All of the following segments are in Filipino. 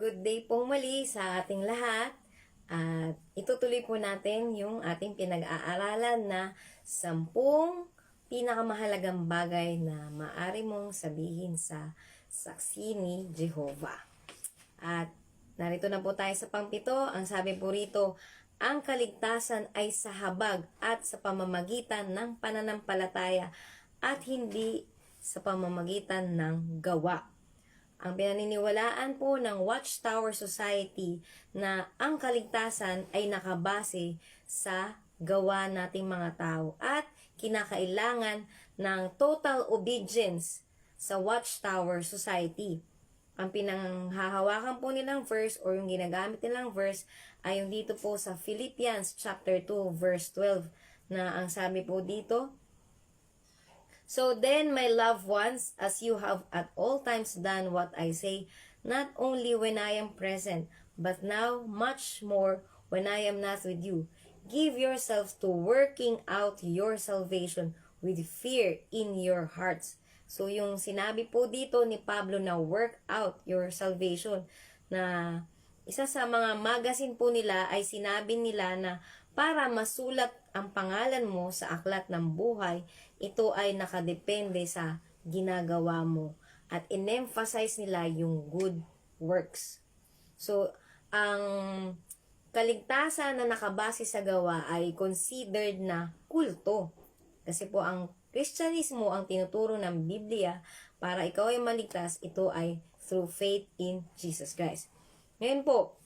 Good day pong muli sa ating lahat. At itutuloy po natin yung ating pinag-aaralan na sampung pinakamahalagang bagay na maari mong sabihin sa saksi ni Jehovah. At narito na po tayo sa pangpito. Ang sabi po rito, ang kaligtasan ay sa habag at sa pamamagitan ng pananampalataya at hindi sa pamamagitan ng gawa. Ang pinaniniwalaan po ng Watchtower Society na ang kaligtasan ay nakabase sa gawa nating mga tao at kinakailangan ng total obedience sa Watchtower Society. Ang pinanghahawakan po nilang verse or yung ginagamit nilang verse ay yung dito po sa Philippians chapter 2 verse 12 na ang sabi po dito, So then, my loved ones, as you have at all times done what I say, not only when I am present, but now much more when I am not with you, give yourselves to working out your salvation with fear in your hearts. So yung sinabi po dito ni Pablo na work out your salvation na isa sa mga magazine po nila ay sinabi nila na para masulat ang pangalan mo sa aklat ng buhay, ito ay nakadepende sa ginagawa mo. At in-emphasize nila yung good works. So, ang kaligtasan na nakabase sa gawa ay considered na kulto. Kasi po ang Kristyanismo ang tinuturo ng Biblia para ikaw ay maligtas, ito ay through faith in Jesus Christ. Ngayon po,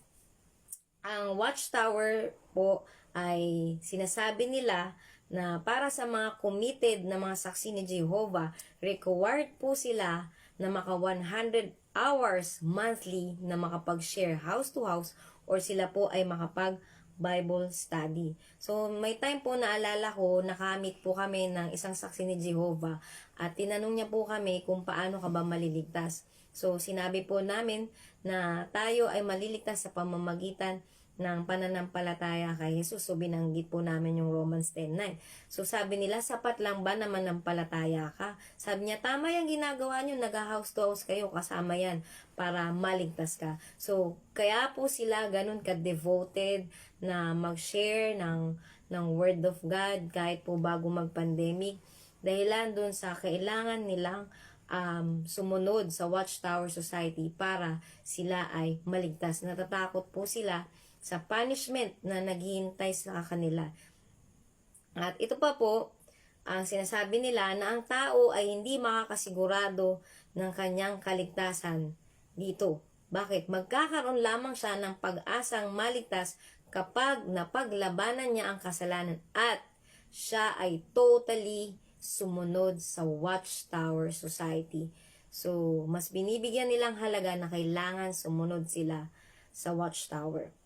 ang watchtower po ay sinasabi nila na para sa mga committed na mga saksi ni Jehovah, required po sila na maka 100 hours monthly na makapag-share house to house or sila po ay makapag Bible study. So, may time po naalala ko, nakamit po kami ng isang saksi ni Jehovah at tinanong niya po kami kung paano ka ba maliligtas. So, sinabi po namin na tayo ay maliligtas sa pamamagitan ng pananampalataya kay Jesus. So, binanggit po namin yung Romans 10.9. So, sabi nila, sapat lang ba na manampalataya ka? Sabi niya, tama yung ginagawa niyo, nag-house to house kayo, kasama yan para maligtas ka. So, kaya po sila ganun ka-devoted na mag-share ng, ng Word of God kahit po bago mag-pandemic. Dahilan dun sa kailangan nilang um, sumunod sa Watchtower Society para sila ay maligtas. Natatakot po sila sa punishment na naghihintay sa kanila. At ito pa po, ang sinasabi nila na ang tao ay hindi makakasigurado ng kanyang kaligtasan dito. Bakit? Magkakaroon lamang siya ng pag-asang maligtas kapag napaglabanan niya ang kasalanan at siya ay totally sumunod sa Watchtower Society. So, mas binibigyan nilang halaga na kailangan sumunod sila sa Watchtower.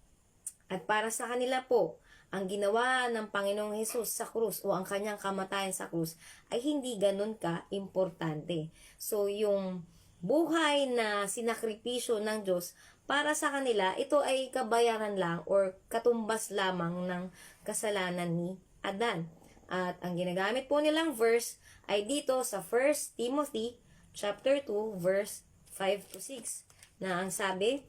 At para sa kanila po, ang ginawa ng Panginoong Hesus sa krus o ang kanyang kamatayan sa krus ay hindi ganun ka importante. So, yung buhay na sinakripisyo ng Diyos para sa kanila, ito ay kabayaran lang or katumbas lamang ng kasalanan ni Adan. At ang ginagamit po nilang verse ay dito sa 1 Timothy chapter 2 verse 5 to 6 na ang sabi,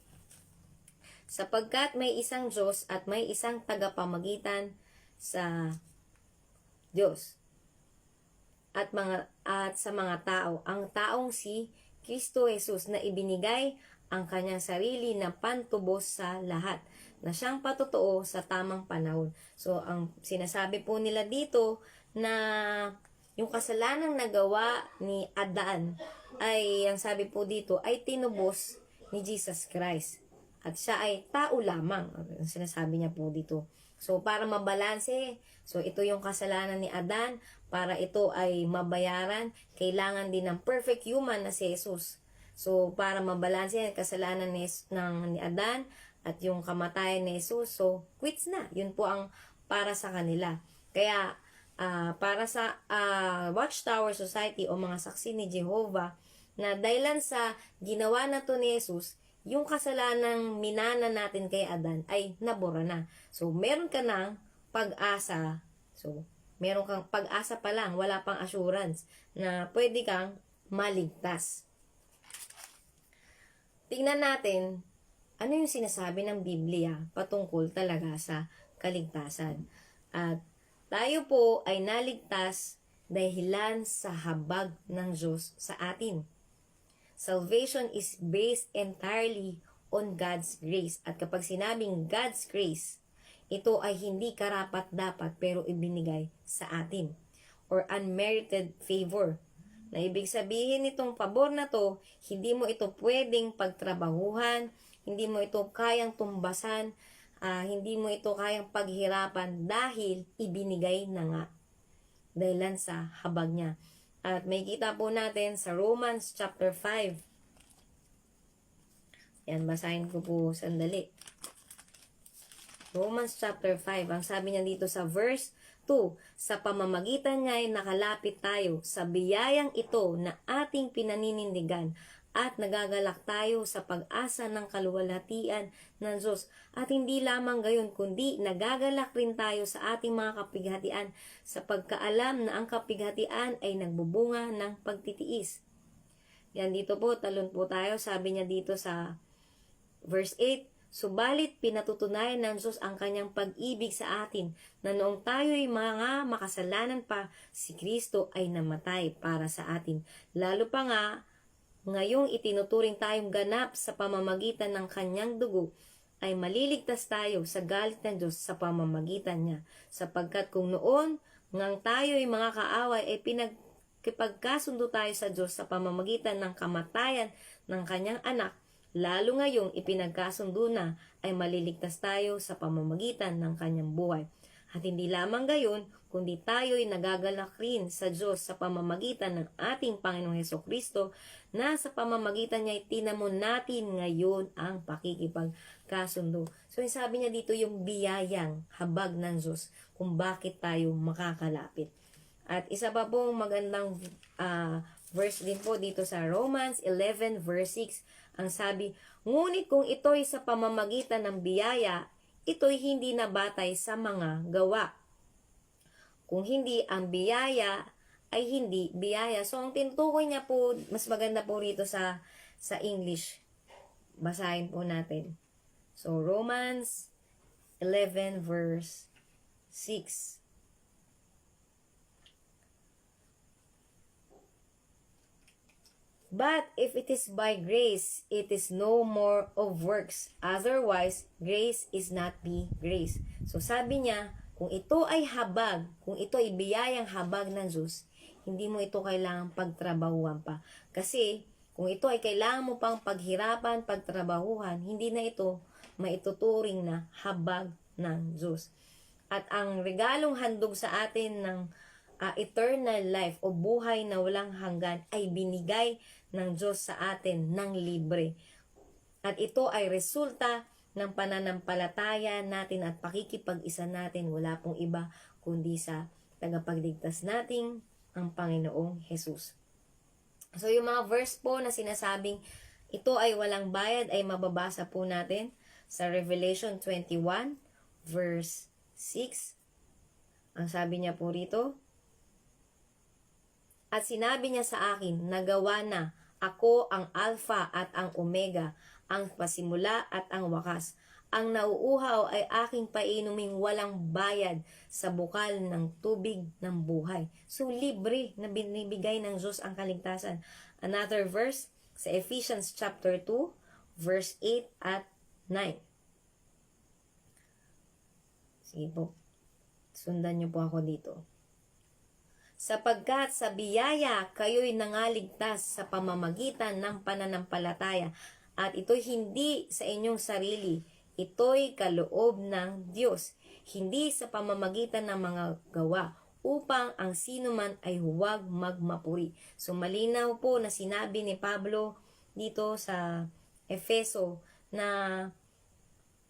sapagkat may isang Diyos at may isang tagapamagitan sa Diyos at mga at sa mga tao ang taong si Kristo Jesus na ibinigay ang kanyang sarili na pantubos sa lahat na siyang patotoo sa tamang panahon. So ang sinasabi po nila dito na yung kasalanang nagawa ni Adan ay ang sabi po dito ay tinubos ni Jesus Christ. At siya ay tao lamang. Ang sinasabi niya po dito. So, para mabalanse, so ito yung kasalanan ni Adan, para ito ay mabayaran, kailangan din ng perfect human na si Jesus. So, para mabalanse ang kasalanan ni, ng, ni Adan at yung kamatayan ni Jesus, so quits na. Yun po ang para sa kanila. Kaya, ah, para sa ah, Watchtower Society o mga saksi ni Jehovah, na dahilan sa ginawa na to ni Jesus, yung kasalanang minana natin kay Adan ay nabura na. So, meron ka ng pag-asa. So, meron kang pag-asa pa lang, wala pang assurance na pwede kang maligtas. Tingnan natin ano yung sinasabi ng Biblia patungkol talaga sa kaligtasan. At tayo po ay naligtas dahilan sa habag ng Diyos sa atin. Salvation is based entirely on God's grace. At kapag sinabing God's grace, ito ay hindi karapat dapat pero ibinigay sa atin. Or unmerited favor. Na ibig sabihin nitong pabor na to, hindi mo ito pwedeng pagtrabahuhan, hindi mo ito kayang tumbasan, ah, hindi mo ito kayang paghirapan dahil ibinigay na nga dahilan sa habag niya. At may kita po natin sa Romans chapter 5. Yan, basahin ko po sandali. Romans chapter 5, ang sabi niya dito sa verse 2, sa pamamagitan niya ay nakalapit tayo sa biyayang ito na ating pinaninindigan at nagagalak tayo sa pag-asa ng kaluwalhatian ng Diyos. At hindi lamang gayon, kundi nagagalak rin tayo sa ating mga kapighatian sa pagkaalam na ang kapighatian ay nagbubunga ng pagtitiis. Yan dito po, talon po tayo, sabi niya dito sa verse 8, Subalit pinatutunayan ng Diyos ang kanyang pag-ibig sa atin na noong tayo'y mga makasalanan pa, si Kristo ay namatay para sa atin. Lalo pa nga, ngayong itinuturing tayong ganap sa pamamagitan ng kanyang dugo, ay maliligtas tayo sa galit ng Diyos sa pamamagitan niya. Sapagkat kung noon, ngang tayo'y mga kaaway ay pinagkipagkasundo tayo sa Diyos sa pamamagitan ng kamatayan ng kanyang anak, Lalo ngayong ipinagkasundo na ay maliligtas tayo sa pamamagitan ng kanyang buhay. At hindi lamang gayon, kundi tayo'y nagagalak rin sa Diyos sa pamamagitan ng ating Panginoong Heso Kristo na sa pamamagitan niya tinamon natin ngayon ang pakikipagkasundo. So yung sabi niya dito yung biyayang habag ng Diyos kung bakit tayo makakalapit. At isa pa pong magandang ah, verse din po dito sa Romans 11 verse 6 ang sabi, ngunit kung ito'y sa pamamagitan ng biyaya, ito'y hindi nabatay sa mga gawa. Kung hindi, ang biyaya ay hindi biyaya. So, ang tinutukoy niya po, mas maganda po rito sa, sa English. Basahin po natin. So, Romans 11 verse 6. But if it is by grace, it is no more of works. Otherwise, grace is not be grace. So sabi niya, kung ito ay habag, kung ito ay biyayang habag ng Diyos, hindi mo ito kailangang pagtrabahuhan pa. Kasi kung ito ay kailangan mo pang paghirapan, pagtrabahuhan, hindi na ito maituturing na habag ng Diyos. At ang regalong handog sa atin ng uh, eternal life o buhay na walang hanggan ay binigay ng Diyos sa atin ng libre. At ito ay resulta ng pananampalataya natin at pakikipag-isa natin. Wala pong iba kundi sa tagapagligtas nating ang Panginoong Jesus. So yung mga verse po na sinasabing ito ay walang bayad ay mababasa po natin sa Revelation 21 verse 6. Ang sabi niya po rito, At sinabi niya sa akin, nagawa na, ako ang Alpha at ang Omega, ang pasimula at ang wakas. Ang nauuhaw ay aking painuming walang bayad sa bukal ng tubig ng buhay. So, libre na binibigay ng Diyos ang kaligtasan. Another verse sa Ephesians chapter 2, verse 8 at 9. Sige po. Sundan niyo po ako dito sapagkat sa biyaya kayo'y nangaligtas sa pamamagitan ng pananampalataya at ito'y hindi sa inyong sarili, ito'y kaloob ng Diyos, hindi sa pamamagitan ng mga gawa, upang ang sino man ay huwag magmapuri. So malinaw po na sinabi ni Pablo dito sa Efeso na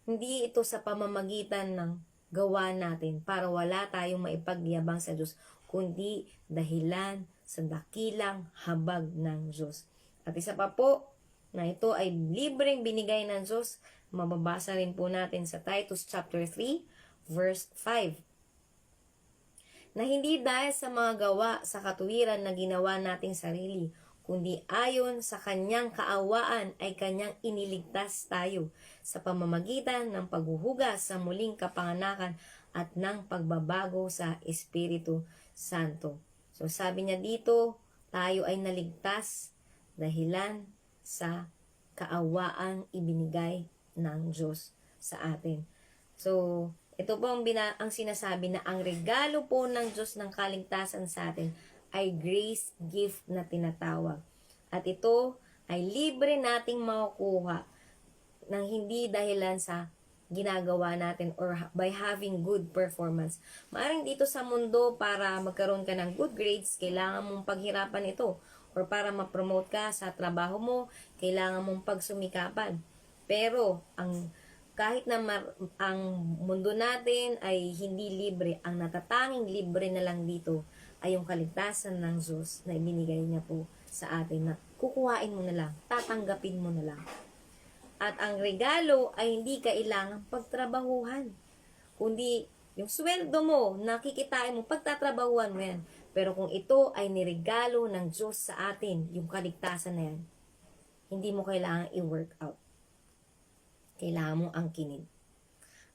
hindi ito sa pamamagitan ng gawa natin para wala tayong maipagyabang sa Diyos kundi dahilan sa dakilang habag ng Diyos. At isa pa po, na ito ay libreng binigay ng Diyos, mababasa rin po natin sa Titus chapter 3, verse 5. Na hindi dahil sa mga gawa sa katuwiran na ginawa nating sarili, kundi ayon sa kanyang kaawaan ay kanyang iniligtas tayo sa pamamagitan ng paghuhugas sa muling kapanganakan at ng pagbabago sa Espiritu Santo. So sabi niya dito, tayo ay naligtas dahilan sa kaawaang ibinigay ng Diyos sa atin. So, ito po ang, bina, ang sinasabi na ang regalo po ng Diyos ng kaligtasan sa atin ay grace gift na tinatawag. At ito ay libre nating makukuha ng hindi dahilan sa ginagawa natin or by having good performance. Maaring dito sa mundo para magkaroon ka ng good grades, kailangan mong paghirapan ito. Or para ma-promote ka sa trabaho mo, kailangan mong pagsumikapan. Pero, ang kahit na mar- ang mundo natin ay hindi libre, ang natatanging libre na lang dito ay yung kaligtasan ng Diyos na ibinigay niya po sa atin na kukuhain mo na lang, tatanggapin mo na lang. At ang regalo ay hindi kailangang pagtrabahuhan. Kundi yung sweldo mo, nakikitain mo, pagtatrabahuhan mo yan. Pero kung ito ay niregalo ng Diyos sa atin, yung kaligtasan na yan, hindi mo kailangang i-work out. Kailangan mong angkinin.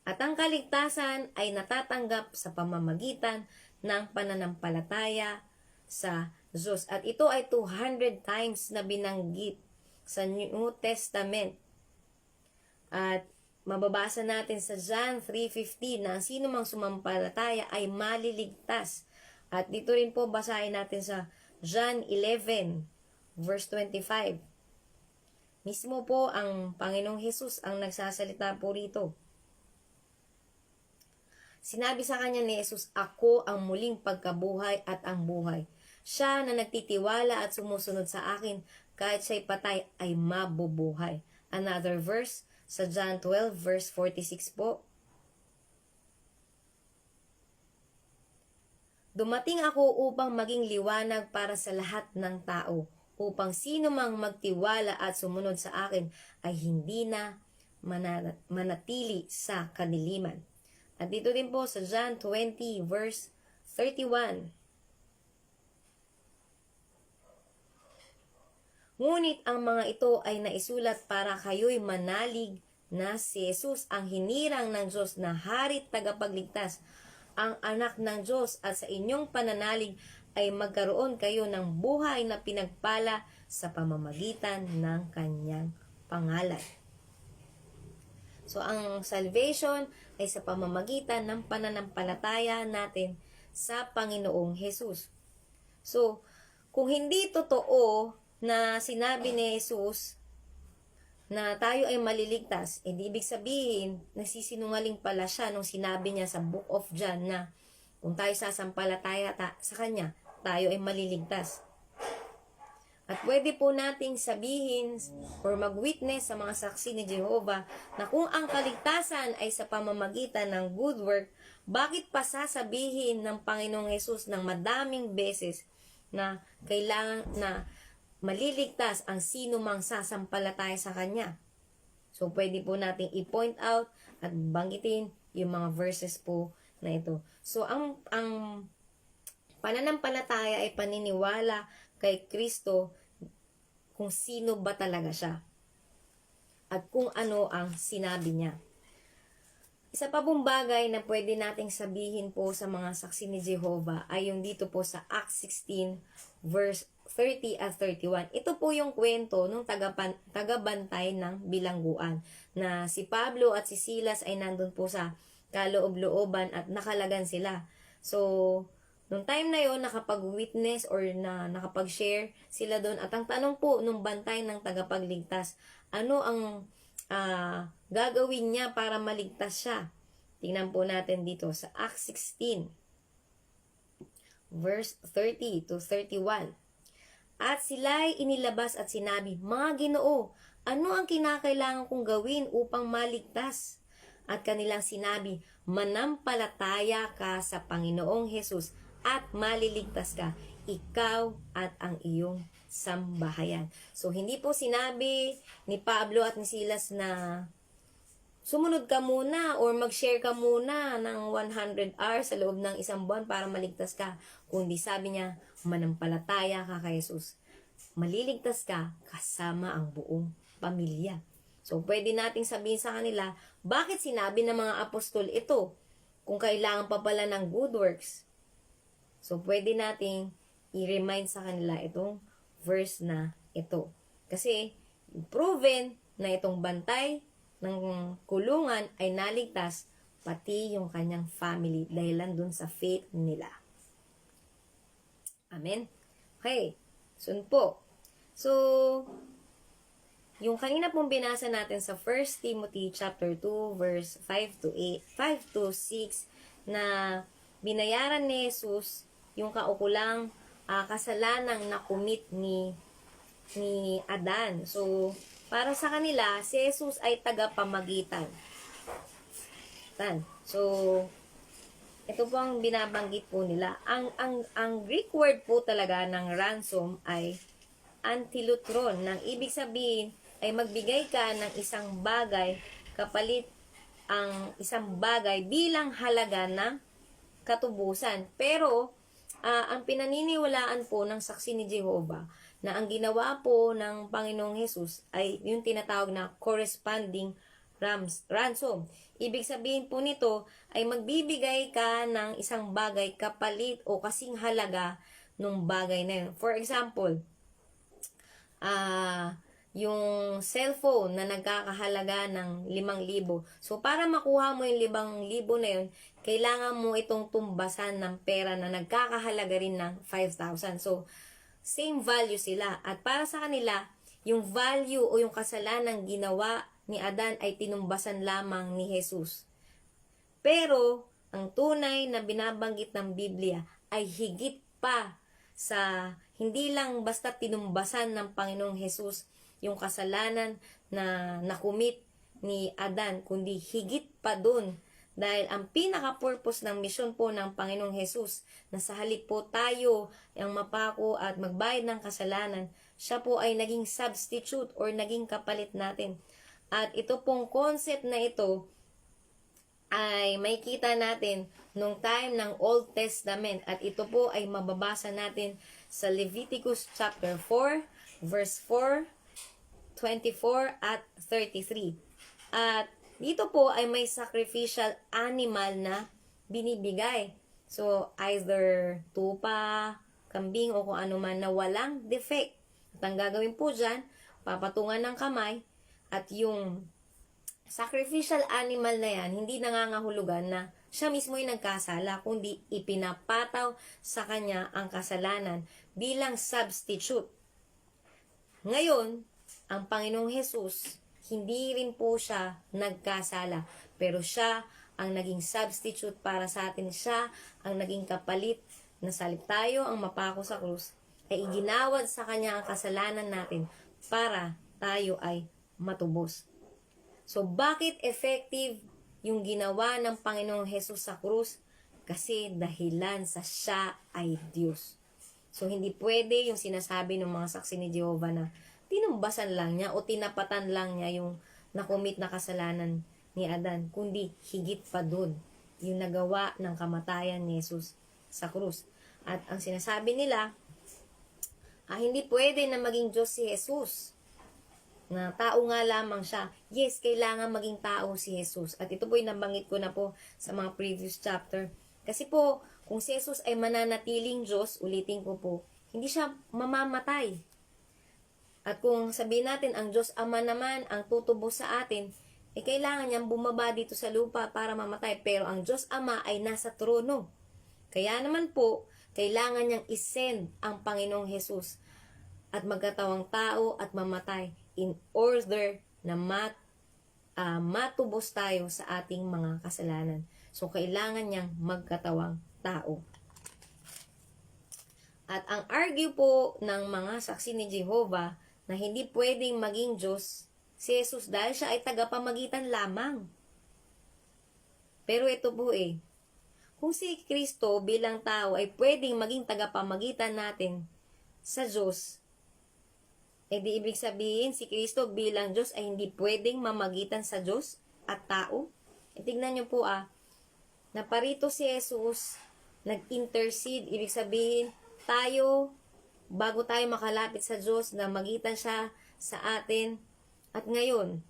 At ang kaligtasan ay natatanggap sa pamamagitan ng pananampalataya sa Diyos. At ito ay 200 times na binanggit sa New Testament. At mababasa natin sa John 3.15 na ang sino mang sumampalataya ay maliligtas. At dito rin po basahin natin sa John 11 verse 25. Mismo po ang Panginoong Hesus ang nagsasalita po rito. Sinabi sa kanya ni Jesus, Ako ang muling pagkabuhay at ang buhay. Siya na nagtitiwala at sumusunod sa akin, kahit siya'y patay, ay mabubuhay. Another verse sa John 12 verse 46 po. Dumating ako upang maging liwanag para sa lahat ng tao, upang sino mang magtiwala at sumunod sa akin ay hindi na mana- manatili sa kaniliman. At dito din po sa John 20 verse 31. Ngunit ang mga ito ay naisulat para kayo'y manalig na si Jesus ang hinirang ng Diyos na harit tagapagligtas, ang anak ng Diyos at sa inyong pananalig ay magkaroon kayo ng buhay na pinagpala sa pamamagitan ng kanyang pangalan. So, ang salvation ay sa pamamagitan ng pananampalataya natin sa Panginoong Jesus. So, kung hindi totoo na sinabi ni Jesus na tayo ay maliligtas, eh di ibig sabihin, nagsisinungaling pala siya nung sinabi niya sa Book of John na kung tayo sasampalataya ta- sa Kanya, tayo ay maliligtas. At pwede po nating sabihin or mag-witness sa mga saksi ni Jehovah na kung ang kaligtasan ay sa pamamagitan ng good work, bakit pa sasabihin ng Panginoong Yesus ng madaming beses na kailangan na maliligtas ang sino mang sasampalataya sa Kanya? So, pwede po nating i-point out at banggitin yung mga verses po na ito. So, ang, ang pananampalataya ay paniniwala kay Kristo kung sino ba talaga siya at kung ano ang sinabi niya. Isa pa pong bagay na pwede nating sabihin po sa mga saksi ni Jehovah ay yung dito po sa Acts 16 verse 30 at 31. Ito po yung kwento ng tagapan, tagabantay ng bilangguan na si Pablo at si Silas ay nandun po sa kaloob-looban at nakalagan sila. So, Nung time na yon nakapag-witness or na nakapag-share sila doon. At ang tanong po nung bantay ng tagapagligtas, ano ang ah, gagawin niya para maligtas siya? Tingnan po natin dito sa Acts 16, verse 30 to 31. At sila'y inilabas at sinabi, Mga ginoo, ano ang kinakailangan kong gawin upang maligtas? At kanilang sinabi, Manampalataya ka sa Panginoong Hesus at maliligtas ka, ikaw at ang iyong sambahayan. So, hindi po sinabi ni Pablo at ni Silas na sumunod ka muna or mag-share ka muna ng 100 hours sa loob ng isang buwan para maligtas ka. Kundi sabi niya, manampalataya ka kay Jesus. maliligtas ka kasama ang buong pamilya. So, pwede nating sabihin sa kanila, bakit sinabi ng mga apostol ito? Kung kailangan pa pala ng good works. So, pwede nating i-remind sa kanila itong verse na ito. Kasi, proven na itong bantay ng kulungan ay naligtas pati yung kanyang family dahil dun sa faith nila. Amen? Okay. Sun po. So, yung kanina pong binasa natin sa 1 Timothy chapter 2 verse 5 to 8, 5 to 6 na binayaran ni Jesus yung kaukulang ah, kasalanang nakumit ni ni Adan. So, para sa kanila, si Jesus ay tagapamagitan. Tan. So, ito po ang binabanggit po nila. Ang, ang, ang Greek word po talaga ng ransom ay antilutron. Nang ibig sabihin ay magbigay ka ng isang bagay kapalit ang isang bagay bilang halaga ng katubusan. Pero, ah, ang pinaniniwalaan po ng saksi ni Jehovah na ang ginawa po ng Panginoong Hesus ay yung tinatawag na corresponding rams, ransom. Ibig sabihin po nito ay magbibigay ka ng isang bagay kapalit o kasing halaga nung bagay na yun. For example, ah yung cellphone na nagkakahalaga ng 5,000. So, para makuha mo yung 5,000 na yun, kailangan mo itong tumbasan ng pera na nagkakahalaga rin ng 5,000. So, same value sila. At para sa kanila, yung value o yung kasalanan ginawa ni Adan ay tinumbasan lamang ni Jesus. Pero, ang tunay na binabanggit ng Biblia ay higit pa sa hindi lang basta tinumbasan ng Panginoong Jesus yung kasalanan na nakumit ni Adan, kundi higit pa dun. Dahil ang pinaka-purpose ng misyon po ng Panginoong Jesus na sa halip po tayo ang mapako at magbayad ng kasalanan, siya po ay naging substitute or naging kapalit natin. At ito pong concept na ito ay may kita natin nung time ng Old Testament at ito po ay mababasa natin sa Leviticus chapter 4 verse 4 24 at 33. At dito po ay may sacrificial animal na binibigay. So, either tupa, kambing, o kung ano man na walang defect. At ang gagawin po dyan, papatungan ng kamay at yung sacrificial animal na yan, hindi nangangahulugan na siya mismo ay nagkasala, kundi ipinapataw sa kanya ang kasalanan bilang substitute. Ngayon, ang Panginoong Jesus, hindi rin po siya nagkasala, pero siya ang naging substitute para sa atin. Siya ang naging kapalit na salip tayo ang mapako sa krus, ay iginawad sa kanya ang kasalanan natin para tayo ay matubos. So, bakit effective yung ginawa ng Panginoong Jesus sa krus? Kasi dahilan sa siya ay Diyos. So, hindi pwede yung sinasabi ng mga saksi ni Jehovah na tinumbasan lang niya o tinapatan lang niya yung nakumit na kasalanan ni Adan, kundi higit pa dun yung nagawa ng kamatayan ni Jesus sa krus. At ang sinasabi nila, ah, hindi pwede na maging Diyos si Jesus. Na tao nga lamang siya. Yes, kailangan maging tao si Jesus. At ito po yung nabanggit ko na po sa mga previous chapter. Kasi po, kung si Jesus ay mananatiling Diyos, ulitin ko po, hindi siya mamamatay. At kung sabihin natin, ang Diyos Ama naman ang tutubos sa atin, eh kailangan niyang bumaba dito sa lupa para mamatay. Pero ang Diyos Ama ay nasa trono. Kaya naman po, kailangan niyang isend ang Panginoong Jesus at magkatawang tao at mamatay in order na mat, ah, matubos tayo sa ating mga kasalanan. So, kailangan niyang magkatawang tao. At ang argue po ng mga saksi ni Jehovah na hindi pwedeng maging Diyos si Jesus dahil siya ay tagapamagitan lamang. Pero ito po eh, kung si Kristo bilang tao ay pwedeng maging tagapamagitan natin sa Diyos, eh di ibig sabihin si Kristo bilang Diyos ay hindi pwedeng mamagitan sa Diyos at tao. E tignan niyo po ah, na parito si Jesus nag-intercede, ibig sabihin tayo bago tayo makalapit sa Diyos na magitan siya sa atin. At ngayon,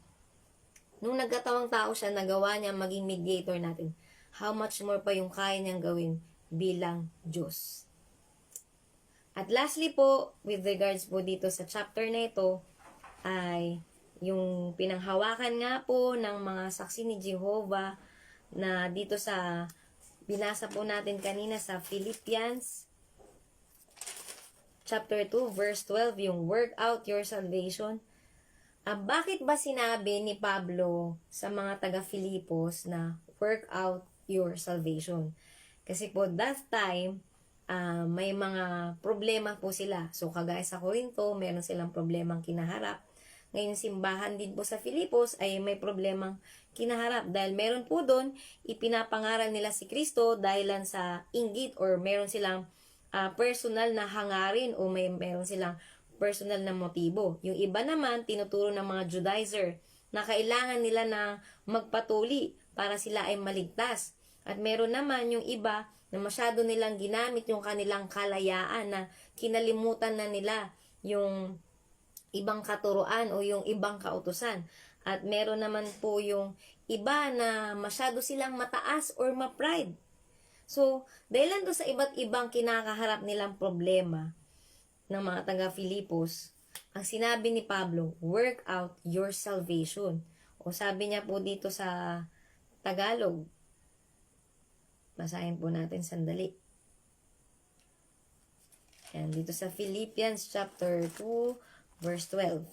nung nagkatawang tao siya, nagawa niya maging mediator natin. How much more pa yung kaya niyang gawin bilang Diyos. At lastly po, with regards po dito sa chapter na ito, ay yung pinanghawakan nga po ng mga saksi ni Jehovah na dito sa binasa po natin kanina sa Philippians chapter 2 verse 12 yung work out your salvation. Ah, bakit ba sinabi ni Pablo sa mga taga Filipos na work out your salvation? Kasi po that time ah, may mga problema po sila. So kagaya sa Corinto, meron silang problemang kinaharap. Ngayon simbahan din po sa Filipos ay may problemang kinaharap dahil meron po doon ipinapangaral nila si Kristo dahilan sa inggit or meron silang ah, personal na hangarin o may meron silang personal na motibo. Yung iba naman tinuturo ng mga Judaizer na kailangan nila na magpatuli para sila ay maligtas. At meron naman yung iba na masyado nilang ginamit yung kanilang kalayaan na kinalimutan na nila yung ibang katuruan o yung ibang kautusan. At meron naman po yung iba na masyado silang mataas or ma-pride. So, dahil lang doon sa iba't ibang kinakaharap nilang problema ng mga taga Filipos, ang sinabi ni Pablo, work out your salvation. O sabi niya po dito sa Tagalog, basahin po natin sandali. Yan, dito sa Philippians chapter 2, verse 12.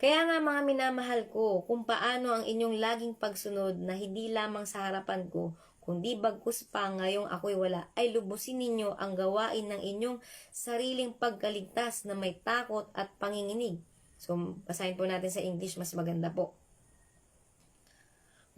Kaya nga mga minamahal ko, kung paano ang inyong laging pagsunod na hindi lamang sa harapan ko, kundi bagkus pa ngayong ako'y wala, ay lubusin ninyo ang gawain ng inyong sariling pagkaligtas na may takot at panginginig. So, basahin po natin sa English, mas maganda po.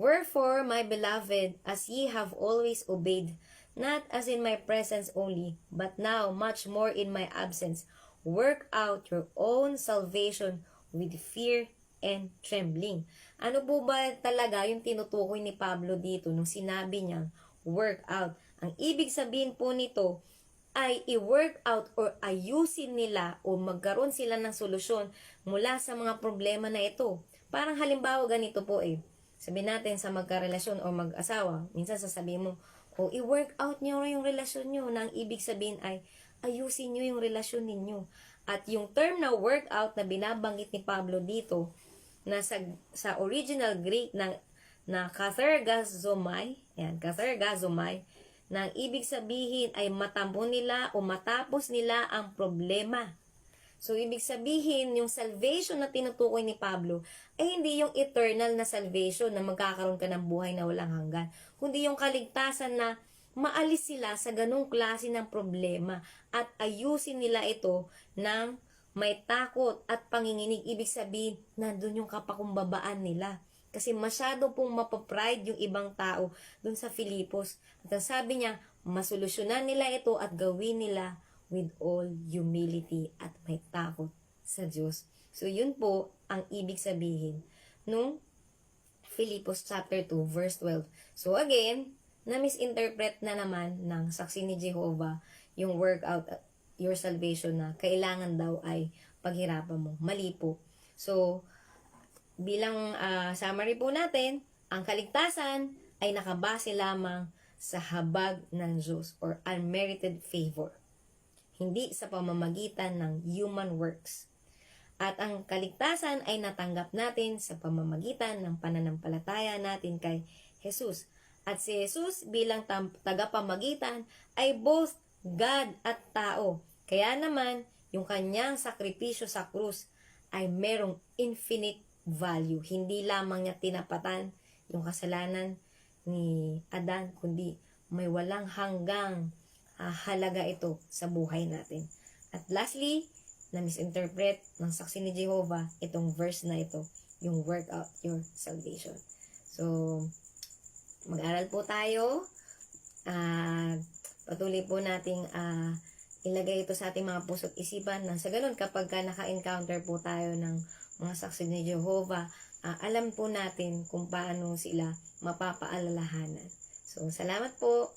Wherefore, my beloved, as ye have always obeyed, not as in my presence only, but now much more in my absence, work out your own salvation with fear and trembling. Ano po ba talaga yung tinutukoy ni Pablo dito nung sinabi niyang work out? Ang ibig sabihin po nito ay i-work out or ayusin nila o magkaroon sila ng solusyon mula sa mga problema na ito. Parang halimbawa ganito po eh. Sabi natin sa magkarelasyon o mag-asawa, minsan sasabihin mo, o i-work out nyo yung relasyon nyo na ang ibig sabihin ay ayusin nyo yung relasyon ninyo. At yung term na workout na binabanggit ni Pablo dito, na sa, sa original Greek na, na kathergazomai, yan, kathergazomai, na ang ibig sabihin ay matampo nila o matapos nila ang problema. So, ibig sabihin, yung salvation na tinutukoy ni Pablo ay hindi yung eternal na salvation na magkakaroon ka ng buhay na walang hanggan, kundi yung kaligtasan na maalis sila sa ganong klase ng problema at ayusin nila ito ng may takot at panginginig. Ibig sabihin, nandun yung kapakumbabaan nila. Kasi masyado pong mapapride yung ibang tao dun sa Filipos. At ang sabi niya, masolusyonan nila ito at gawin nila with all humility at may takot sa Diyos. So, yun po ang ibig sabihin nung Filipos chapter 2 verse 12. So, again, na-misinterpret na naman ng saksi ni Jehovah yung workout your salvation na kailangan daw ay paghirapan mo. Mali po. So, bilang ah, summary po natin, ang kaligtasan ay nakabase lamang sa habag ng Diyos or unmerited favor. Hindi sa pamamagitan ng human works. At ang kaligtasan ay natanggap natin sa pamamagitan ng pananampalataya natin kay Jesus. At si Jesus bilang tagapamagitan ay both God at tao. Kaya naman, yung kanyang sakripisyo sa krus ay merong infinite value. Hindi lamang niya tinapatan yung kasalanan ni Adan, kundi may walang hanggang ah, halaga ito sa buhay natin. At lastly, na misinterpret ng saksi ni Jehovah itong verse na ito, yung work out your salvation. So, mag-aral po tayo. Ah, patuloy po nating ah, ilagay ito sa ating mga puso't isipan na sa ganun kapag ka naka-encounter po tayo ng mga saksi ni Jehovah, ah, alam po natin kung paano sila mapapaalalahanan. So, salamat po.